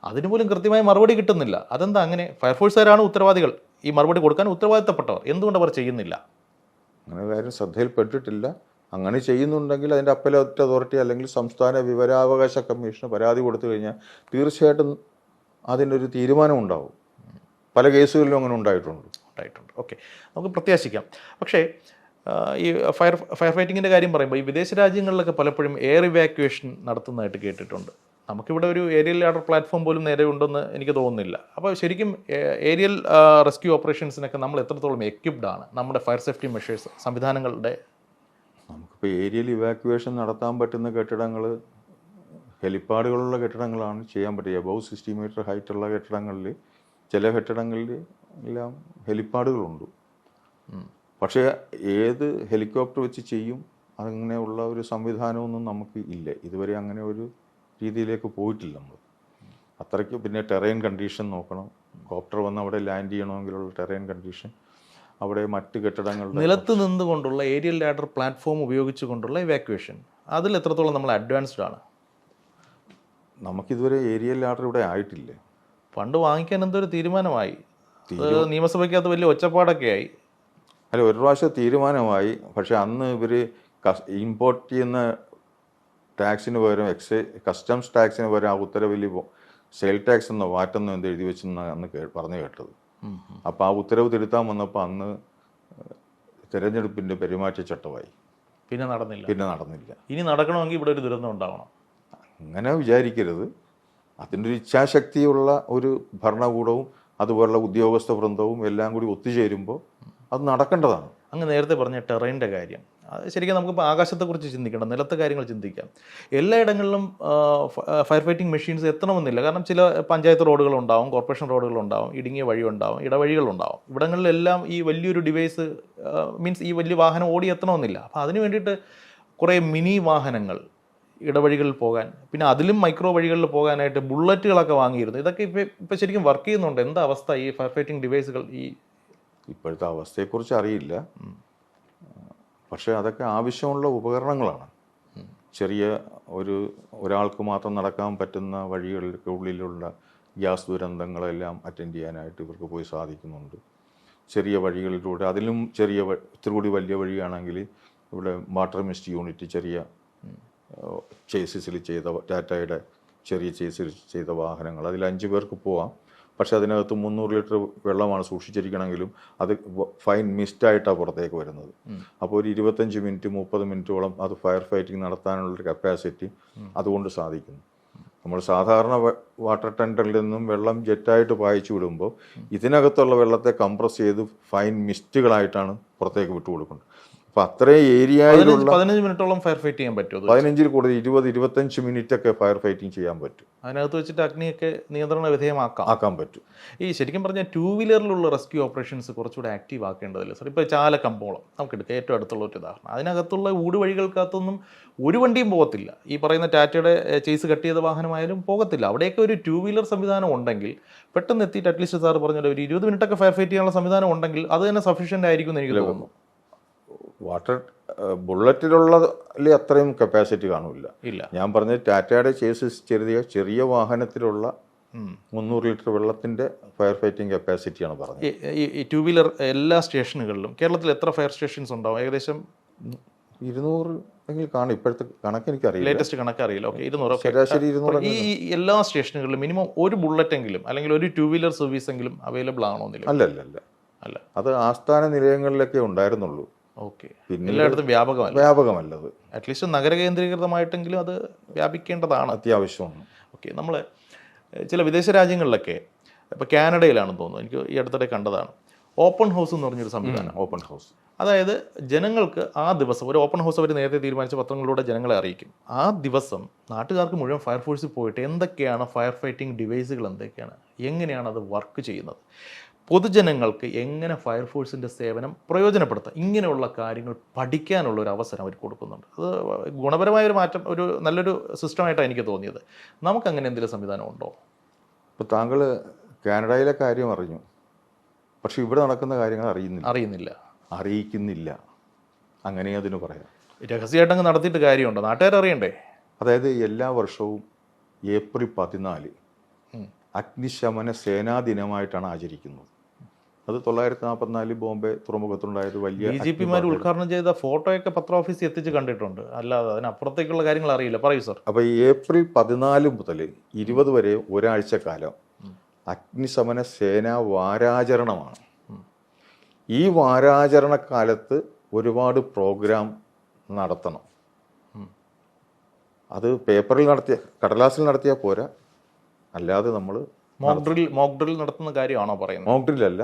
അതിന് പോലും കൃത്യമായി മറുപടി കിട്ടുന്നില്ല. അതെന്താ അങ്ങനെ? ഫയർഫോഴ്സുകാരാണ് ഉത്തരവാദികൾ. ഈ മറുപടി കൊടുക്കാൻ ഉത്തരവാദിത്തപ്പെട്ടവർ. എന്തുകൊണ്ട് അവർ ചെയ്യുന്നില്ല? അങ്ങനെ കാര്യം ശ്രദ്ധയിൽപ്പെട്ടിട്ടില്ല. അങ്ങനെ ചെയ്യുന്നുണ്ടെങ്കിൽ അതിന്റെ അപ്പലേറ്റ് അതോറിറ്റി അല്ലെങ്കിൽ സംസ്ഥാന വിവരാവകാശ കമ്മീഷന് പരാതി കൊടുത്തു കഴിഞ്ഞാൽ തീർച്ചയായിട്ടും അതിനൊരു തീരുമാനം ഉണ്ടാവും. പല കേസുകളിലും അങ്ങനെ ഉണ്ടായിട്ടുണ്ട്. ഉണ്ടായിട്ടുണ്ട്. ഓക്കെ. നമുക്ക് പ്രത്യാശിക്കാം. പക്ഷേ ഈ ഫയർ ഫയർ ഫൈറ്റിങ്ങിന്റെ കാര്യം പറയുമ്പോൾ ഈ വിദേശ രാജ്യങ്ങളിലൊക്കെ പലപ്പോഴും എയർ ഇവാക്യുവേഷൻ നടത്തുന്നതായിട്ട് കേട്ടിട്ടുണ്ട്. നമുക്കിവിടെ ഒരു ഏരിയൽ ലാഡർ പ്ലാറ്റ്ഫോം പോലും നേരെ ഉണ്ടെന്ന് എനിക്ക് തോന്നുന്നില്ല. അപ്പോൾ ശരിക്കും ഏരിയൽ റെസ്ക്യൂ ഓപ്പറേഷൻസിനൊക്കെ നമ്മൾ എത്രത്തോളം എക്യുപ്ഡ് ആണ്? നമ്മുടെ ഫയർ സേഫ്റ്റി മെഷേഴ്സ് സംവിധാനങ്ങളുടെ നമുക്കിപ്പോൾ ഏരിയയിൽ ഇവാക്യുവേഷൻ നടത്താൻ പറ്റുന്ന കെട്ടിടങ്ങൾ ഹെലിപ്പാഡുകളുള്ള കെട്ടിടങ്ങളാണ് ചെയ്യാൻ പറ്റുക. അബവ് സിക്സ്റ്റി മീറ്റർ ഹൈറ്റുള്ള കെട്ടിടങ്ങളിൽ ചില കെട്ടിടങ്ങളിൽ എല്ലാം ഹെലിപ്പാഡുകളുണ്ട്. പക്ഷേ ഏത് ഹെലികോപ്റ്റർ വെച്ച് ചെയ്യും അങ്ങനെയുള്ള ഒരു സംവിധാനമൊന്നും നമുക്ക് ഇല്ല. ഇതുവരെ അങ്ങനെ ഒരു രീതിയിലേക്ക് പോയിട്ടില്ല നമ്മൾ അത്രയ്ക്ക് പിന്നെ ടെറൈൻ കണ്ടീഷൻ നോക്കണം. കോപ്റ്റർ വന്ന് അവിടെ ലാൻഡ് ചെയ്യണമെങ്കിലുള്ള ടെറൈൻ കണ്ടീഷൻ അവിടെ മറ്റ് കെട്ടിടങ്ങളുടെ നിലത്ത് നിന്നുകൊണ്ടുള്ള ഏരിയൽ ലാഡർ പ്ലാറ്റ്ഫോം ഉപയോഗിച്ചുകൊണ്ടുള്ള ഇവാക്വേഷൻ അതിൽ എത്രത്തോളം നമ്മൾ അഡ്വാൻസ്ഡ് ആണ്? നമുക്കിതുവരെ ഏരിയൽ ലാഡർ ഇവിടെ ആയിട്ടില്ല? പണ്ട് വാങ്ങിക്കാൻ എന്തൊരു തീരുമാനമായി? നിയമസഭയ്ക്കകത്ത് വലിയ ഒച്ചപ്പാടൊക്കെ ആയി അല്ല ഒരു പ്രാവശ്യം തീരുമാനമായി. പക്ഷെ അന്ന് ഇവർ ഇമ്പോർട്ട് ചെയ്യുന്ന ടാക്സിന് പകരം എക്സൈ കസ്റ്റംസ് ടാക്സിന് പകരം ആ ഉത്തരവിൽ സെയിൽ ടാക്സ് എന്നോ വാറ്റെന്നോ എന്ത് എഴുതി വെച്ചെന്നാണ് അന്ന് പറഞ്ഞു കേട്ടത്. അപ്പോൾ ആ ഉത്തരവ് തിരുത്താൻ വന്നപ്പോൾ അന്ന് തിരഞ്ഞെടുപ്പിന്റെ പെരുമാറ്റച്ചട്ടമായി പിന്നെ നടന്നില്ല. പിന്നെ നടന്നില്ല. ഇനി നടക്കണമെങ്കിൽ ഇവിടെ ഒരു ദുരന്തം ഉണ്ടാവണം. അങ്ങനെ വിചാരിക്കരുത്. അതിന്റെ ഒരു ഇച്ഛാശക്തിയുള്ള ഒരു ഭരണകൂടവും അതുപോലുള്ള ഉദ്യോഗസ്ഥ വൃന്ദവും എല്ലാം കൂടി ഒത്തുചേരുമ്പോൾ അത് നടക്കേണ്ടതാണ്. അങ്ങ് നേരത്തെ പറഞ്ഞ ടെറൈന്റെ കാര്യം. ശരിക്കും നമുക്കിപ്പോൾ ആകാശത്തെക്കുറിച്ച് ചിന്തിക്കണം നിലത്തെ കാര്യങ്ങൾ ചിന്തിക്കാം. എല്ലായിടങ്ങളിലും ഫയർ ഫൈറ്റിംഗ് മെഷീൻസ് എത്തണമെന്നില്ല. കാരണം ചില പഞ്ചായത്ത് റോഡുകൾ ഉണ്ടാവും കോർപ്പറേഷൻ റോഡുകൾ ഉണ്ടാവും ഇടുങ്ങിയ വഴിയുണ്ടാവും ഇടവഴികളുണ്ടാവും ഇവിടങ്ങളിലെല്ലാം ഈ വലിയൊരു ഡിവൈസ് മീൻസ് ഈ വലിയ വാഹനം ഓടി എത്തണമെന്നില്ല. അപ്പോൾ അതിന് വേണ്ടിയിട്ട് കുറേ മിനി വാഹനങ്ങൾ ഇടവഴികളിൽ പോകാൻ പിന്നെ അതിലും മൈക്രോ വഴികളിൽ പോകാനായിട്ട് ബുള്ളറ്റുകളൊക്കെ വാങ്ങിയിരുന്നു. ഇതൊക്കെ ഇപ്പോൾ ഇപ്പോൾ ശരിക്കും വർക്ക് ചെയ്യുന്നുണ്ട്. എന്താ അവസ്ഥ ഈ ഫയർ ഫൈറ്റിംഗ് ഡിവൈസുകൾ ഈ ഇപ്പോഴത്തെ അവസ്ഥയെക്കുറിച്ച് അറിയില്ല. പക്ഷേ അതൊക്കെ ആവശ്യമുള്ള ഉപകരണങ്ങളാണ്. ചെറിയ ഒരു ഒരാൾക്ക് മാത്രം നടക്കാൻ പറ്റുന്ന വഴികൾക്ക് ഉള്ളിലുള്ള ഗ്യാസ് ദുരന്തങ്ങളെല്ലാം അറ്റൻഡ് ചെയ്യാനായിട്ട് ഇവർക്ക് പോയി സാധിക്കുന്നുണ്ട്. ചെറിയ വഴികളിലൂടെ അതിലും ചെറിയ ഇത്തിരി കൂടി വലിയ വഴിയാണെങ്കിൽ ഇവിടെ വാട്ടർ മിസ്റ്റ് യൂണിറ്റ് ചെറിയ ചേസിസിൽ ചെയ്ത ടാറ്റയുടെ ചെറിയ ചേസിൽ ചെയ്ത വാഹനങ്ങൾ. അതിൽ അഞ്ച് പേർക്ക് പോവാം. പക്ഷെ അതിനകത്ത് മുന്നൂറ് ലിറ്റർ വെള്ളമാണ് സൂക്ഷിച്ചിരിക്കണമെങ്കിലും അത് ഫൈൻ മിസ്റ്റായിട്ടാണ് പുറത്തേക്ക് വരുന്നത്. അപ്പോൾ ഒരു ഇരുപത്തഞ്ച് മിനിറ്റ് മുപ്പത് മിനിറ്റോളം അത് ഫയർ ഫൈറ്റിംഗ് നടത്താനുള്ളൊരു കപ്പാസിറ്റി അതുകൊണ്ട് സാധിക്കുന്നു. നമ്മൾ സാധാരണ വാട്ടർ ടെൻഡറിൽ നിന്നും വെള്ളം ജെറ്റായിട്ട് പായിച്ചു വിടുമ്പോൾ ഇതിനകത്തുള്ള വെള്ളത്തെ കംപ്രസ് ചെയ്ത് ഫൈൻ മിസ്റ്റുകളായിട്ടാണ് പുറത്തേക്ക് വിട്ടു അപ്പോൾ അത്രയും ഏരിയയിലുള്ള പതിനഞ്ച് മിനിറ്റോളം ഫയർ ഫൈറ്റ് ചെയ്യാൻ പറ്റുമോ അത്? പതിനഞ്ചിൽ കൂടുതൽ ഇരുപത് ഇരുപത്തഞ്ച് മിനിറ്റ് ഒക്കെ ഫയർ ഫൈറ്റിംഗ് ചെയ്യാൻ പറ്റും. അതിനകത്ത് വെച്ചിട്ട് അഗ്നിയൊക്കെ നിയന്ത്രണ വിധേയമാക്കാം. ആക്കാൻ പറ്റും. ഈ ശരിക്കും പറഞ്ഞാൽ ടൂ വീലറിലുള്ള റെസ്ക്യൂ ഓപ്പറേഷൻസ് കുറച്ചുകൂടെ ആക്റ്റീവ് ആക്കേണ്ടതല്ലേ സാർ ഇപ്പോൾ ചാല കമ്പോളം നമുക്ക് എടുക്കാം ഏറ്റവും അടുത്തുള്ള ഒരു ഉദാഹരണം. അതിനകത്തുള്ള ഊട് വഴികൾക്കകത്തൊന്നും ഒരു വണ്ടിയും പോകത്തില്ല. ഈ പറയുന്ന ടാറ്റയുടെ ചേസ് കട്ട് ചെയ്ത വാഹനമായാലും പോകത്തില്ല. അവിടെയൊക്കെ ഒരു ടൂ വീലർ സംവിധാനം ഉണ്ടെങ്കിൽ പെട്ടെന്ന് എത്തിയിട്ട് അറ്റ്ലീസ്റ്റ് സാർ പറഞ്ഞ ഒരു ഇരുപത് മിനിറ്റൊക്കെ ഫയർ ഫൈറ്റ് ചെയ്യാനുള്ള സംവിധാനം ഉണ്ടെങ്കിൽ അത് തന്നെ സഫീഷ്യന്റ് ആയിരിക്കും എന്ന് എനിക്ക് തോന്നുന്നു. വാട്ടർ ബുള്ളറ്റിലുള്ളതിൽ അത്രയും കപ്പാസിറ്റി കാണില്ല. ഇല്ല. ഞാൻ പറഞ്ഞ ടാറ്റയുടെ ചേസ് ചെറിയ ചെറിയ വാഹനത്തിലുള്ള. മുന്നൂറ് ലിറ്റർ വെള്ളത്തിന്റെ ഫയർ ഫൈറ്റിംഗ് കപ്പാസിറ്റിയാണ് പറഞ്ഞത്. ഈ- ടൂ വീലർ എല്ലാ സ്റ്റേഷനുകളിലും കേരളത്തിൽ എത്ര ഫയർ സ്റ്റേഷൻസ് ഉണ്ടാവും? ഏകദേശം ഇരുന്നൂറ് കാണും. ഇപ്പോഴത്തെ കണക്ക് എനിക്കറിയില്ല. ലേറ്റസ്റ്റ് കണക്ക് അറിയില്ല. ഓക്കെ ഇരുന്നൂറ്. ശരാശരി ഇരുന്നൂറ് ഈ എല്ലാ സ്റ്റേഷനുകളിലും മിനിമം ഒരു ബുള്ളറ്റ് എങ്കിലും അല്ലെങ്കിൽ ഒരു ടൂ വീലർ സർവീസ് എങ്കിലും അവൈലബിൾ ആണോ അല്ല അല്ല അല്ല. അത് ആസ്ഥാന നിലയങ്ങളിലൊക്കെ ഉണ്ടായിരുന്നുള്ളൂ. ഓക്കെ. എല്ലായിടത്തും വ്യാപകമല്ല. വ്യാപകമല്ലത് അറ്റ്ലീസ്റ്റ് നഗര കേന്ദ്രീകൃതമായിട്ടെങ്കിലും അത് വ്യാപിക്കേണ്ടതാണ്. അത്യാവശ്യമാണ്. ഓക്കെ നമ്മൾ ചില വിദേശ രാജ്യങ്ങളിലൊക്കെ ഇപ്പോൾ കാനഡയിലാണെന്ന് തോന്നുന്നു. എനിക്ക് ഈ അടുത്തിടെ കണ്ടതാണ്. ഓപ്പൺ ഹൗസ് എന്ന് പറഞ്ഞൊരു സംവിധാനം. Open house. അതായത് ജനങ്ങൾക്ക് ആ ദിവസം ഒരു ഓപ്പൺ ഹൗസ് അവർ നേരത്തെ തീരുമാനിച്ച പത്രങ്ങളിലൂടെ ജനങ്ങളെ അറിയിക്കും. ആ ദിവസം നാട്ടുകാർക്ക് മുഴുവൻ ഫയർഫോഴ്സിൽ പോയിട്ട് എന്തൊക്കെയാണ് ഫയർ ഫൈറ്റിംഗ് ഡിവൈസുകൾ എന്തൊക്കെയാണ്? എങ്ങനെയാണ് അത് വർക്ക് ചെയ്യുന്നത്? പൊതുജനങ്ങൾക്ക് എങ്ങനെ ഫയർഫോഴ്സിന്റെ സേവനം പ്രയോജനപ്പെടുത്താം? ഇങ്ങനെയുള്ള കാര്യങ്ങൾ പഠിക്കാനുള്ള ഒരു അവസരം അവർ കൊടുക്കുന്നുണ്ട്. അത് ഗുണപരമായ ഒരു മാറ്റം ഒരു നല്ലൊരു സിസ്റ്റമായിട്ടാണ് എനിക്ക് തോന്നിയത്. നമുക്ക് അങ്ങനെ എന്തെങ്കിലും സംവിധാനം ഉണ്ടോ? ഇപ്പോൾ താങ്കൾ കാനഡയിലെ കാര്യം അറിഞ്ഞു. പക്ഷേ ഇവിടെ നടക്കുന്ന കാര്യങ്ങൾ അറിയുന്നില്ല. അറിയുന്നില്ല. അറിയിക്കുന്നില്ല. അങ്ങനെ അതിന് പറയാം. രഹസ്യമായിട്ട് അങ്ങ് നടത്തിയിട്ട് കാര്യമുണ്ടോ? നാട്ടുകാർ അറിയണ്ടേ? അതായത് എല്ലാ വർഷവും ഏപ്രിൽ പതിനാല്. അഗ്നിശമന സേനാ ദിനമായിട്ടാണ് ആചരിക്കുന്നത്. അത് തൊള്ളായിരത്തി നാൽപ്പത്തിനാലിൽ ബോംബെ തുറമുഖത്തുണ്ടായത് വലിയ ബി ജെ പിമാർ ഉദ്ഘാടനം ചെയ്ത ഫോട്ടോയൊക്കെ പത്ര ഓഫീസിൽ എത്തിച്ച് കണ്ടിട്ടുണ്ട്. അല്ലാതെ അതിനപ്പുറത്തേക്കുള്ള കാര്യങ്ങൾ അറിയില്ല. പറയൂ സർ. അപ്പോൾ ഈ ഏപ്രിൽ പതിനാല് മുതൽ ഇരുപത് വരെ ഒരാഴ്ച കാലം അഗ്നിശമന സേനാ വാരാചരണമാണ്. ഈ വാരാചരണ കാലത്ത് ഒരുപാട് പ്രോഗ്രാം നടത്തണം. അത് പേപ്പറിൽ നടത്തിയ കടലാസിൽ നടത്തിയാൽ പോരാ. അല്ലാതെ നമ്മൾ മോക്ക് ഡ്രിൽ മോക്ക് ഡ്രിൽ നടത്തുന്ന കാര്യമാണോ പറയുന്നത്? മോക്ഡ്രിലല്ല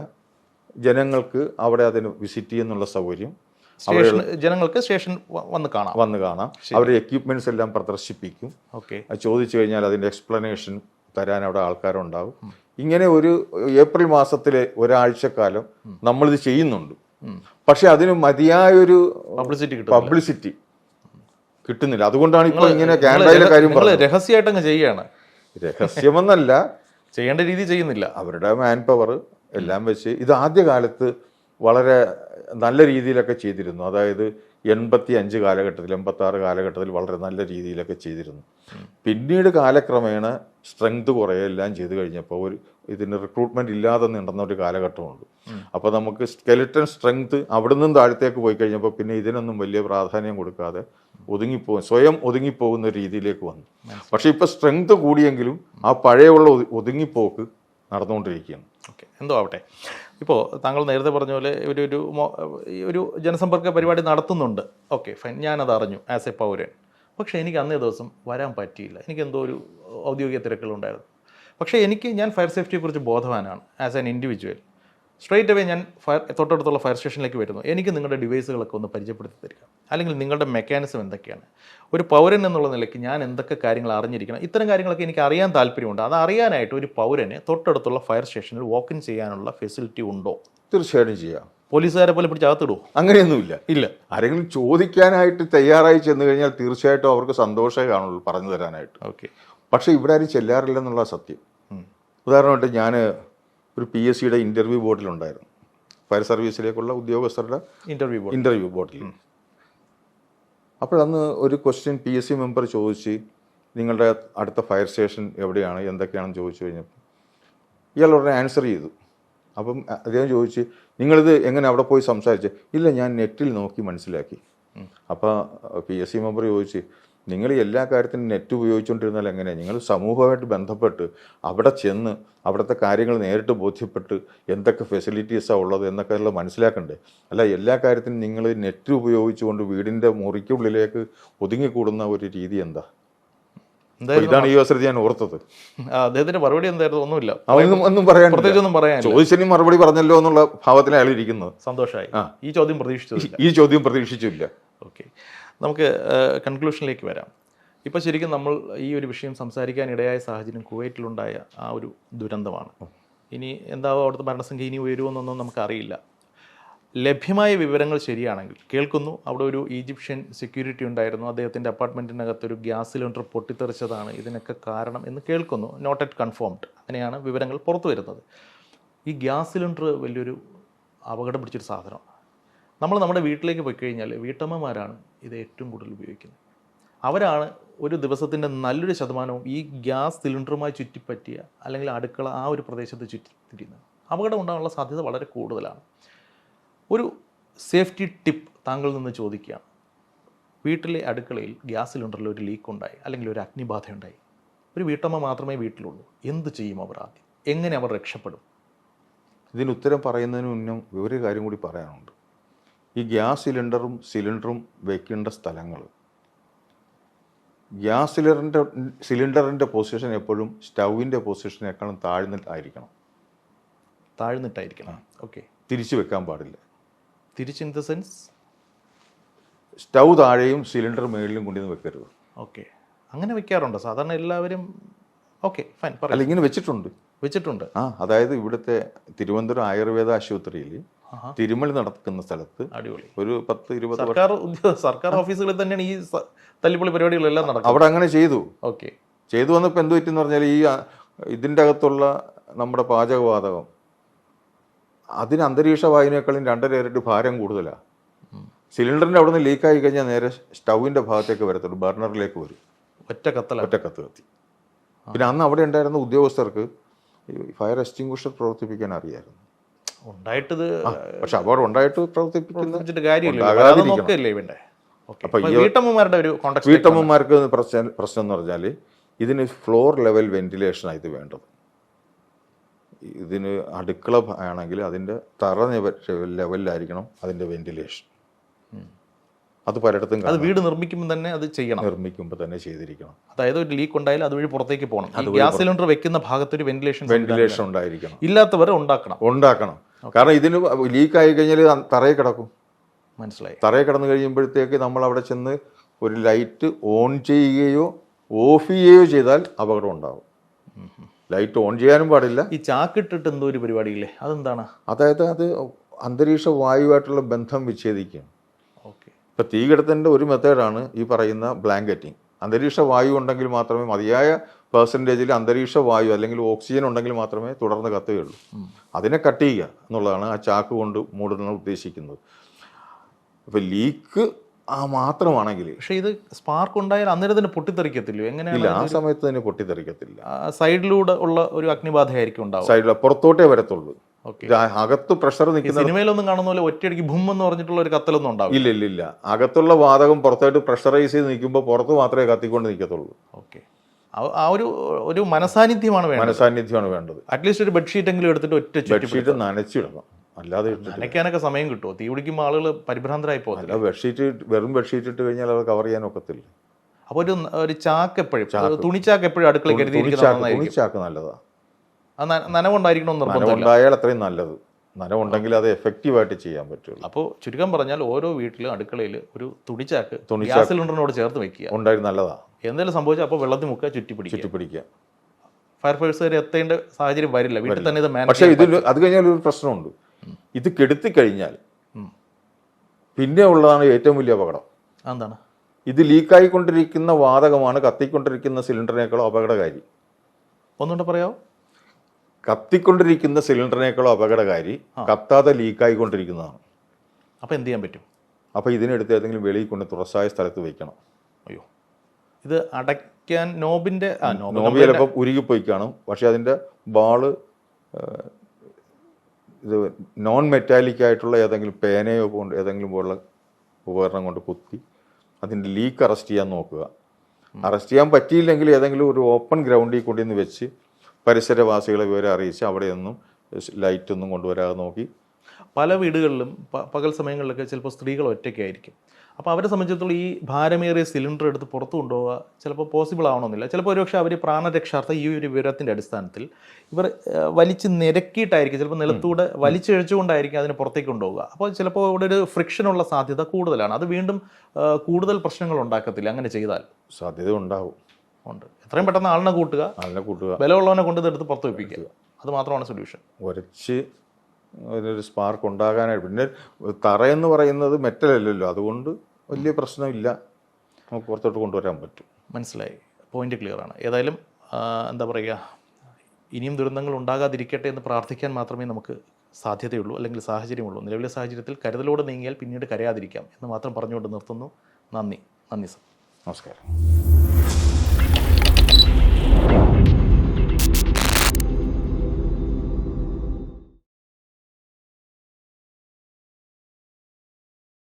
ജനങ്ങൾക്ക് അവിടെ അതിന് വിസിറ്റ് ചെയ്യുന്നുള്ള സൗകര്യം സ്റ്റേഷൻ ജനങ്ങൾക്ക് സ്റ്റേഷൻ വന്ന് കാണാം. വന്ന് കാണാം. അവരുടെ എക്യുപ്മെന്റ്സ് എല്ലാം പ്രദർശിപ്പിക്കും. ഓക്കെ. ചോദിച്ചു കഴിഞ്ഞാൽ അതിന്റെ എക്സ്പ്ലനേഷൻ തരാൻ അവിടെ ആൾക്കാരുണ്ടാവും. ഇങ്ങനെ ഒരു ഏപ്രിൽ മാസത്തിലെ ഒരാഴ്ചക്കാലം നമ്മളിത് ചെയ്യുന്നുണ്ട്. പക്ഷെ അതിന് മതിയായൊരു പബ്ലിസിറ്റി പബ്ലിസിറ്റി കിട്ടുന്നില്ല. അതുകൊണ്ടാണ് ഇപ്പോൾ ഇങ്ങനെ കാനഡയിലെ കാര്യം രഹസ്യമായിട്ട് അങ്ങ് ചെയ്യാണ് രഹസ്യമെന്നല്ല. ചെയ്യേണ്ട രീതി ചെയ്യുന്നില്ല. അവരുടെ മാൻ പവർ എല്ലാം വെച്ച് ഇത് ആദ്യകാലത്ത് വളരെ നല്ല രീതിയിലൊക്കെ ചെയ്തിരുന്നു. അതായത് എൺപത്തി അഞ്ച് കാലഘട്ടത്തിൽ എൺപത്തി ആറ് കാലഘട്ടത്തിൽ വളരെ നല്ല രീതിയിലൊക്കെ ചെയ്തിരുന്നു. പിന്നീട് കാലക്രമേണ സ്ട്രെങ്ത് കുറേ എല്ലാം ചെയ്തു കഴിഞ്ഞപ്പോൾ ഒരു ഇതിന് റിക്രൂട്ട്മെന്റ് ഇല്ലാതെ നിണ്ടുന്ന ഒരു കാലഘട്ടമുണ്ട്. അപ്പോൾ നമുക്ക് സ്കെലിറ്റൻ സ്ട്രെങ്ത് അവിടെ നിന്നും താഴത്തേക്ക് പോയി കഴിഞ്ഞപ്പോൾ പിന്നെ ഇതിനൊന്നും വലിയ പ്രാധാന്യം കൊടുക്കാതെ ഒതുങ്ങിപ്പോകും സ്വയം ഒതുങ്ങിപ്പോകുന്ന രീതിയിലേക്ക് വന്നു. പക്ഷേ ഇപ്പോൾ സ്ട്രെങ്ത് കൂടിയെങ്കിലും ആ പഴയുള്ള ഒതു- ഒതുങ്ങിപ്പോക്ക് നടന്നുകൊണ്ടിരിക്കുകയാണ്. ഓക്കെ എന്തോ ആവട്ടെ ഇപ്പോൾ താങ്കൾ നേരത്തെ പറഞ്ഞ പോലെ ഒരു ഒരു ഒരു ജനസമ്പർക്ക പരിപാടി നടത്തുന്നുണ്ട്. Okay fine. ഞാനത് അറിഞ്ഞു ആസ് എ പൗരൻ. പക്ഷേ എനിക്ക് അന്നേ ദിവസം വരാൻ പറ്റിയില്ല. എനിക്ക് എന്തോ ഒരു ഔദ്യോഗിക തിരക്കുകളുണ്ടായിരുന്നു. പക്ഷേ എനിക്ക് ഞാൻ ഫയർ സേഫ്റ്റിയെക്കുറിച്ച് ബോധവാനാണ് as an individual. Straight away ഞാൻ ഫയർ തൊട്ടടുത്തുള്ള ഫയർ സ്റ്റേഷനിലേക്ക് വരുന്നു. എനിക്ക് നിങ്ങളുടെ ഡിവൈസുകളൊക്കെ ഒന്ന് പരിചയപ്പെടുത്തി തരിക. അല്ലെങ്കിൽ നിങ്ങളുടെ മെക്കാനിസം എന്തൊക്കെയാണ്? ഒരു പൗരൻ എന്നുള്ള നിലയ്ക്ക് ഞാൻ എന്തൊക്കെ കാര്യങ്ങൾ അറിഞ്ഞിരിക്കണം? ഇത്തരം കാര്യങ്ങളൊക്കെ എനിക്ക് അറിയാൻ താല്പര്യമുണ്ട്. അത് അറിയാനായിട്ട് ഒരു പൗരന് തൊട്ടടുത്തുള്ള ഫയർ സ്റ്റേഷനിൽ വാക്ക് ഇൻ ചെയ്യാനുള്ള ഫെസിലിറ്റി ഉണ്ടോ? തീർച്ചയായിട്ടും ചെയ്യാം. പോലീസുകാരെ പോലെ പിടിച്ച് അകത്തിടുമോ അങ്ങനെയൊന്നുമില്ല. ഇല്ല. ആരെങ്കിലും ചോദിക്കാനായിട്ട് തയ്യാറായി ചെന്ന് കഴിഞ്ഞാൽ തീർച്ചയായിട്ടും അവർക്ക് സന്തോഷമേ കാണുള്ളൂ പറഞ്ഞു തരാനായിട്ട്. ഓക്കെ പക്ഷേ ഇവിടെ ആരും ചെല്ലാറില്ലെന്നുള്ള സത്യം. ഉദാഹരണമായിട്ട് ഞാൻ ഒരു പി എസ് സിയുടെ ഇന്റർവ്യൂ ബോർഡിലുണ്ടായിരുന്നു ഫയർ സർവീസിലേക്കുള്ള ഉദ്യോഗസ്ഥരുടെ ഇന്റർവ്യൂ ബോർഡ് ഇന്റർവ്യൂ ബോർഡിൽ അപ്പോഴന്ന് ഒരു question P S C member ചോദിച്ച് നിങ്ങളുടെ അടുത്ത ഫയർ സ്റ്റേഷൻ എവിടെയാണ്? എന്തൊക്കെയാണെന്ന് ചോദിച്ചു കഴിഞ്ഞപ്പോൾ ഇയാൾ ഉടനെ ആൻസർ ചെയ്തു. അപ്പം അദ്ദേഹം ചോദിച്ച് നിങ്ങളിത് എങ്ങനെ അവിടെ പോയി സംസാരിച്ച്? ഇല്ല ഞാൻ നെറ്റിൽ നോക്കി മനസ്സിലാക്കി. അപ്പോൾ പി എസ് സി മെമ്പർ ചോദിച്ച് നിങ്ങൾ എല്ലാ കാര്യത്തിനും നെറ്റ് ഉപയോഗിച്ചുകൊണ്ടിരുന്നാൽ എങ്ങനെയാണ് നിങ്ങൾ സമൂഹമായിട്ട് ബന്ധപ്പെട്ട് അവിടെ ചെന്ന് അവിടുത്തെ കാര്യങ്ങൾ നേരിട്ട് ബോധ്യപ്പെട്ട് എന്തൊക്കെ ഫെസിലിറ്റീസാണ് ഉള്ളത് എന്നൊക്കെ ഉള്ളത് മനസ്സിലാക്കണ്ടേ? അല്ല എല്ലാ കാര്യത്തിനും നിങ്ങൾ നെറ്റ് ഉപയോഗിച്ചുകൊണ്ട് വീടിന്റെ മുറിക്കുള്ളിലേക്ക് ഒതുങ്ങിക്കൂടുന്ന ഒരു രീതി എന്താ? ഇതാണ് ഈ അവസരത്തിൽ ഞാൻ ഓർത്തത്. അദ്ദേഹത്തിന്റെ മറുപടി എന്തായിരുന്നു? ഒന്നുമില്ല. ഒന്നും പറയാൻ പ്രത്യേകിച്ചൊന്നും പറയാൻ ചോദിച്ചതിന് മറുപടി പറഞ്ഞല്ലോ എന്നുള്ള ഭാവത്തിലാണ് അയാൾ ഇരിക്കുന്നത് സന്തോഷമായി ഈ ചോദ്യം പ്രതീക്ഷിച്ചു ഈ ചോദ്യം പ്രതീക്ഷിച്ചില്ല. ഓക്കെ നമുക്ക് കൺക്ലൂഷനിലേക്ക് വരാം. ഇപ്പോൾ ശരിക്കും നമ്മൾ ഈ ഒരു വിഷയം സംസാരിക്കാൻ ഇടയായ സാഹചര്യം കുവൈറ്റിലുണ്ടായ ആ ഒരു ദുരന്തമാണ്. ഇനി എന്താവും? അവിടുത്തെ മരണസംഖ്യ ഇനി ഉയരുമെന്നൊന്നും നമുക്കറിയില്ല. ലഭ്യമായ വിവരങ്ങൾ ശരിയാണെങ്കിൽ കേൾക്കുന്നു. അവിടെ ഒരു ഈജിപ്ഷ്യൻ സെക്യൂരിറ്റി ഉണ്ടായിരുന്നു. അദ്ദേഹത്തിന്റെ അപ്പാർട്ട്മെന്റിനകത്ത് ഒരു ഗ്യാസ് സിലിണ്ടർ പൊട്ടിത്തെറിച്ചതാണ്. ഇതിനൊക്കെ കാരണം എന്ന് കേൾക്കുന്നു. നോട്ട് അറ്റ് കൺഫേംഡ് അങ്ങനെയാണ് വിവരങ്ങൾ പുറത്തു വരുന്നത് ഈ ഗ്യാസ് സിലിണ്ടർ വലിയൊരു അപകടം പിടിച്ചൊരു സാധനമാണ്. നമ്മൾ നമ്മുടെ വീട്ടിലേക്ക് പോയി കഴിഞ്ഞാൽ വീട്ടമ്മമാരാണ് ഇത് ഏറ്റവും കൂടുതൽ ഉപയോഗിക്കുന്നത്. അവരാണ് ഒരു ദിവസത്തിന്റെ നല്ലൊരു ശതമാനവും ഈ ഗ്യാസ് സിലിണ്ടറുമായി ചുറ്റിപ്പറ്റിയ അല്ലെങ്കിൽ അടുക്കള ആ ഒരു പ്രദേശത്ത് ചുറ്റിത്തിരിയുന്നത്. അപകടം ഉണ്ടാകാനുള്ള സാധ്യത വളരെ കൂടുതലാണ്. ഒരു സേഫ്റ്റി ടിപ്പ് താങ്കളിൽ നിന്ന് ചോദിക്കുകയാണ്. വീട്ടിലെ അടുക്കളയിൽ ഗ്യാസ് സിലിണ്ടറിൽ ഒരു ലീക്ക് ഉണ്ടായി അല്ലെങ്കിൽ ഒരു അഗ്നിബാധ ഉണ്ടായി. ഒരു വീട്ടമ്മ മാത്രമേ വീട്ടിലുള്ളൂ. എന്ത് ചെയ്യും അവർ ആദ്യം? എങ്ങനെ അവർ രക്ഷപ്പെടും? ഇതിന് ഉത്തരം പറയുന്നതിന് മുന്നേ ഒരു കാര്യം കൂടി പറയാനുണ്ട്. ഈ ഗ്യാസ് സിലിണ്ടറും സിലിണ്ടറും വയ്ക്കേണ്ട സ്ഥലങ്ങൾ. ഗ്യാസ് സിലിണ്ടറിന്റെ സിലിണ്ടറിന്റെ പൊസിഷൻ എപ്പോഴും സ്റ്റൗവിന്റെ പൊസിഷനേക്കാളും താഴ്ന്നിട്ടായിരിക്കണം. താഴ്ന്നിട്ടായിരിക്കണം. ഓക്കെ. തിരിച്ചു വെക്കാൻ പാടില്ല. തിരിച്ച് ഇൻ ദ സെൻസ്? സ്റ്റൗ താഴെയും സിലിണ്ടർ മുകളിലും കൊണ്ടുവന്ന് വെക്കരുത്. ഓക്കെ. അങ്ങനെ വെക്കാറുണ്ടോ? സാധാരണ എല്ലാവരും ഓക്കെ ഫൈൻ അല്ല ഇങ്ങനെ വെച്ചിട്ടുണ്ട്. വെച്ചിട്ടുണ്ട്. ആ അതായത് ഇവിടുത്തെ തിരുവനന്തപുരം ആയുർവേദ ആശുപത്രിയിൽ. തിരുമൽ നടക്കുന്ന സ്ഥലത്ത് അടിപൊളി. ഒരു പത്ത് ഇരുപത് സർക്കാർ സർക്കാർ ഓഫീസുകളിൽ തന്നെയാണ് ഈ തല്ലിപ്പൊളി പരിപാടികളെല്ലാം നടക്കുന്നത്. അവിടെ അങ്ങനെ ചെയ്തു. ഓക്കെ. ചെയ്തു വന്നപ്പോൾ എന്ത് പറ്റിയെന്ന് പറഞ്ഞാൽ ഈ ഇതിന്റെ ഇതിന്റെ അകത്തുള്ള നമ്മുടെ പാചകവാതകം അതിന് അന്തരീക്ഷ വായുവിനേക്കാളും രണ്ടര ഇരട്ടി ഭാരം കൂടുതലാണ് സിലിണ്ടറിന്റെ അവിടെ നിന്ന് ലീക്കായി കഴിഞ്ഞാൽ നേരെ സ്റ്റൗവിന്റെ ഭാഗത്തേക്ക് വരത്തുള്ളൂ ബർണറിലേക്ക് വരും. ഒറ്റ കത്തല. ഒറ്റ കത്ത് കത്തി. പിന്നെ അന്ന് അവിടെ ഉണ്ടായിരുന്ന ഉദ്യോഗസ്ഥർക്ക് ഫയർ എക്സ്റ്റിംഗ്വിഷർ പ്രവർത്തിപ്പിക്കാൻ അറിയായിരുന്നു. ഉണ്ടായിട്ടത് പക്ഷെ അവർ ഉണ്ടായിട്ട് പ്രവർത്തിപ്പിക്കുന്ന കാര്യമില്ല വേണ്ടേ? വീട്ടമ്മമാരുടെ ഒരു വീട്ടമ്മമാർക്ക് പ്രശ്നം പ്രശ്നം എന്ന് പറഞ്ഞാൽ ഇതിന് ഫ്ലോർ ലെവൽ വെന്റിലേഷൻ ആയിട്ട് വേണ്ടത്. ഇതിന് അടുക്കള ആണെങ്കിൽ അതിന്റെ തറ ലെവ- ലെവലിലായിരിക്കണം അതിന്റെ വെന്റിലേഷൻ അത് പലയിടത്തും അത് വീട് നിർമ്മിക്കുമ്പോൾ തന്നെ അത് ചെയ്യണം. നിർമ്മിക്കുമ്പോൾ തന്നെ ചെയ്തിരിക്കണം. അതായത് ഒരു ലീക്ക് ഉണ്ടായാലും അതുവഴി പുറത്തേക്ക് പോകണം. ഗ്യാസ് സിലിണ്ടർ വെക്കുന്ന ഭാഗത്ത് ഒരു വെന്റിലേഷൻ വെന്റിലേഷൻ ഉണ്ടായിരിക്കണം. ഇല്ലാത്തവരെ ഉണ്ടാക്കണം. ഉണ്ടാക്കണം. കാരണം ഇതിന് ലീക്ക് ആയി കഴിഞ്ഞാൽ തറയിൽ കിടക്കും. മനസ്സിലായി. തറയിൽ കിടന്നു കഴിയുമ്പോഴത്തേക്ക് നമ്മൾ അവിടെ ചെന്ന് ഒരു ലൈറ്റ് ഓൺ ചെയ്യുകയോ ഓഫ് ചെയ്യുകയോ ചെയ്താൽ അപകടം ഉണ്ടാവും. ലൈറ്റ് ഓൺ ചെയ്യാനും പാടില്ല. ഈ ചാക്കിട്ടിട്ട് എന്തോ ഒരു പരിപാടിയില്ലേ? അതെന്താണ്? അതായത് അത് അന്തരീക്ഷ വായുവായിട്ടുള്ള ബന്ധം വിച്ഛേദിക്കുകയാണ്. ഓക്കെ. ഇപ്പം തീ കെടുത്തതിന്റെ ഒരു മെത്തേഡാണ് ഈ പറയുന്ന ബ്ലാങ്കറ്റിങ് അന്തരീക്ഷ വായു ഉണ്ടെങ്കിൽ മാത്രമേ മതിയായ പെർസെന്റേജിൽ അന്തരീക്ഷ വായു അല്ലെങ്കിൽ ഓക്സിജൻ ഉണ്ടെങ്കിൽ മാത്രമേ തുടർന്ന് കത്തുകയുള്ളൂ. അതിനെ കട്ട് ചെയ്യുക എന്നുള്ളതാണ് ആ ചാക്ക് കൊണ്ട് മൂടുന്ന ഉദ്ദേശിക്കുന്നത്. അപ്പം ലീക്ക് ആ മാത്രമാണെങ്കിൽ പക്ഷേ ഇത് സ്പാർക്ക് ഉണ്ടായാൽ അന്നേരം തന്നെ പൊട്ടിത്തെറിക്കത്തില്ലോ ഇല്ല എങ്ങനെയാണ് ആ സമയത്ത് തന്നെ പൊട്ടിത്തെറിക്കത്തില്ല. സൈഡിലൂടെ ഉള്ള ഒരു അഗ്നിബാധയായിരിക്കും ഉണ്ടാവും സൈഡിലൂടെ പുറത്തോട്ടേ വരത്തുള്ളൂ. അകത്ത് പ്രഷർ നിൽക്കുന്ന സിനിമയിലൊന്നും കാണുന്ന പോലെ ഒറ്റയടിക്ക് ഭൂമെന്ന് എന്ന് പറഞ്ഞിട്ടുള്ള ഒരു കത്തലൊന്നും ഉണ്ടാവും ഇല്ല ഇല്ല ഇല്ല. അകത്തുള്ള വാതകം പുറത്തായിട്ട് പ്രഷറൈസ് ചെയ്ത് നിൽക്കുമ്പോൾ പുറത്ത് മാത്രമേ കത്തിക്കൊണ്ട് നിൽക്കത്തുള്ളൂ. ഓക്കെ ആ ഒരു ഒരു മനസാന്നിധ്യമാണ് വേണ്ടത്. മനസാന്നിധ്യമാണ് വേണ്ടത്. അറ്റ്ലീസ്റ്റ് ഒരു ബെഡ്ഷീറ്റ് എങ്കിലും എടുത്തിട്ട് ഒറ്റ ബെഡ്ഷീറ്റ് നനച്ചിടണം. അല്ലാതെ നനയ്ക്കാനൊക്കെ സമയം കിട്ടുമോ? തീ പിടിക്കുമ്പോൾ ആളുകൾ പരിഭ്രാന്തരായി പോകുന്നില്ല ബെഡ്ഷീറ്റ് വെറും ബെഡ്ഷീറ്റ് ഇട്ട് കഴിഞ്ഞാൽ അത് കവർ ചെയ്യാൻ ഒക്കത്തില്ല. അപ്പോൾ ഒരു ഒരു ചാക്ക് എപ്പോഴും തുണിച്ചാക്ക് എപ്പോഴും അടുക്കളയിൽ തുണിച്ചാക്ക് നന്നായിരിക്കും തുണിച്ചാക്ക് നല്ലതാ അത് നന- നനവുണ്ടായിരിക്കണം നനവുണ്ടായാൽ അത്രയും നല്ലത്. നനവുണ്ടെങ്കിൽ അത് എഫക്റ്റീവായിട്ട് ചെയ്യാൻ പറ്റുള്ളൂ. അപ്പോൾ ചുരുക്കം പറഞ്ഞാൽ ഓരോ വീട്ടിലും അടുക്കളയിൽ ഒരു തുണിച്ചാക്ക്. ഗ്യാസ് സിലിണ്ടറിനോട് ചേർത്ത് വെക്കുക. ഉണ്ടായി നല്ലതാ. എന്തെങ്കിലും സംഭവിച്ചാൽ അപ്പോൾ വെള്ളത്തിൽ മുക്കുക ചുറ്റി പിടിക്കുക ചുറ്റിപ്പിടിക്കുക ഫയർഫോഴ്സ് വരെ എത്തേണ്ട സാഹചര്യം വരില്ല. വീട്ടിൽ തന്നെ ഇത് പക്ഷേ ഇതിൽ അത് കഴിഞ്ഞാൽ ഒരു പ്രശ്നമുണ്ട്. ഇത് കെടുത്തി കഴിഞ്ഞാൽ പിന്നെ ഉള്ളതാണ് ഏറ്റവും വലിയ അപകടം. എന്താണ് ഇത് ലീക്കായിക്കൊണ്ടിരിക്കുന്ന വാതകമാണ് കത്തിക്കൊണ്ടിരിക്കുന്ന സിലിണ്ടറിനേക്കാളും അപകടകാരി. ഒന്നുകൂടെ പറയാമോ കത്തിക്കൊണ്ടിരിക്കുന്ന സിലിണ്ടറിനേക്കാളും അപകടകാരി കത്താതെ ലീക്കായിക്കൊണ്ടിരിക്കുന്നതാണ്. അപ്പോൾ എന്ത് ചെയ്യാൻ പറ്റും? അപ്പോൾ ഇതിനെടുത്ത് ഏതെങ്കിലും വെളിയിൽ കൊണ്ട് തുറസായ സ്ഥലത്ത് വെക്കണം. അയ്യോ. ഇത് അടയ്ക്കാൻ നോബിന്റെ ആ നോബ് നോബി ചിലപ്പോൾ ഉരുകിപ്പോയി കാണും പക്ഷേ അതിന്റെ ബാൾ ഇത് നോൺ മെറ്റാലിക് ആയിട്ടുള്ള ഏതെങ്കിലും പേനയോ കൊണ്ട് ഏതെങ്കിലും പോലുള്ള ഉപകരണം കൊണ്ട് കുത്തി അതിന്റെ ലീക്ക് അറസ്റ്റ് ചെയ്യാൻ നോക്കുക. അറസ്റ്റ് ചെയ്യാൻ പറ്റിയില്ലെങ്കിൽ ഏതെങ്കിലും ഒരു ഓപ്പൺ ഗ്രൗണ്ടിൽ കൊണ്ടുവന്ന് വെച്ച് പരിസരവാസികളെ വിവരം അറിയിച്ച് അവിടെ നിന്നും ലൈറ്റൊന്നും കൊണ്ടുവരാതെ നോക്കി. പല വീടുകളിലും പകൽ സമയങ്ങളിലൊക്കെ ചിലപ്പോൾ സ്ത്രീകൾ ഒറ്റയ്ക്കായിരിക്കും. അപ്പോൾ അവരെ സംബന്ധിച്ചിടത്തോളം ഈ ഭാരമേറിയ സിലിണ്ടർ എടുത്ത് പുറത്ത് കൊണ്ടുപോകുക ചിലപ്പോൾ പോസിബിൾ ആവണമെന്നില്ല. ചിലപ്പോൾ ഒരുപക്ഷെ അവർ പ്രാണരക്ഷാർത്ഥം ഈ ഒരു വിവരത്തിന്റെ അടിസ്ഥാനത്തിൽ ഇവർ വലിച്ച് നിരക്കിയിട്ടായിരിക്കും. ചിലപ്പോൾ നിലത്തൂടെ വലിച്ചിഴച്ചുകൊണ്ടായിരിക്കും അതിന് പുറത്തേക്ക് കൊണ്ടുപോകുക അപ്പോൾ ചിലപ്പോൾ ഇവിടെ ഒരു ഫ്രിക്ഷനുള്ള സാധ്യത കൂടുതലാണ്. അത് വീണ്ടും കൂടുതൽ പ്രശ്നങ്ങൾ ഉണ്ടാക്കത്തില്ല അങ്ങനെ ചെയ്താൽ. സാധ്യത ഉണ്ടാവും. ഉണ്ട്. എത്രയും പെട്ടെന്ന് ആളിനെ കൂട്ടുക. ആളിനെ കൂട്ടുക. ബലമുള്ളവനെ കൊണ്ട് ഇതെടുത്ത് പുറത്ത് വെപ്പിക്കുക. അത് മാത്രമാണ് സൊല്യൂഷൻ ഉരച്ച് ഒരു സ്പാർക്ക് ഉണ്ടാകാനായിട്ട്. പിന്നെ തറയെന്ന് പറയുന്നത് മെറ്റലല്ലല്ലോ അതുകൊണ്ട് വലിയ പ്രശ്നമില്ല. നമുക്ക് പുറത്തോട്ട് കൊണ്ടുവരാൻ പറ്റും. മനസ്സിലായി. പോയിന്റ് ക്ലിയർ ആണ്. ഏതായാലും എന്താ പറയുക ഇനിയും ദുരന്തങ്ങൾ ഉണ്ടാകാതിരിക്കട്ടെ എന്ന് പ്രാർത്ഥിക്കാൻ മാത്രമേ നമുക്ക് സാധ്യതയുള്ളൂ. അല്ലെങ്കിൽ സാഹചര്യമുള്ളൂ. നിലവിലെ സാഹചര്യത്തിൽ കരുതലോടെ നീങ്ങിയാൽ പിന്നീട് കരയാതിരിക്കാം എന്ന് മാത്രം പറഞ്ഞുകൊണ്ട് നിർത്തുന്നു. നന്ദി. നന്ദി സർ. നമസ്കാരം.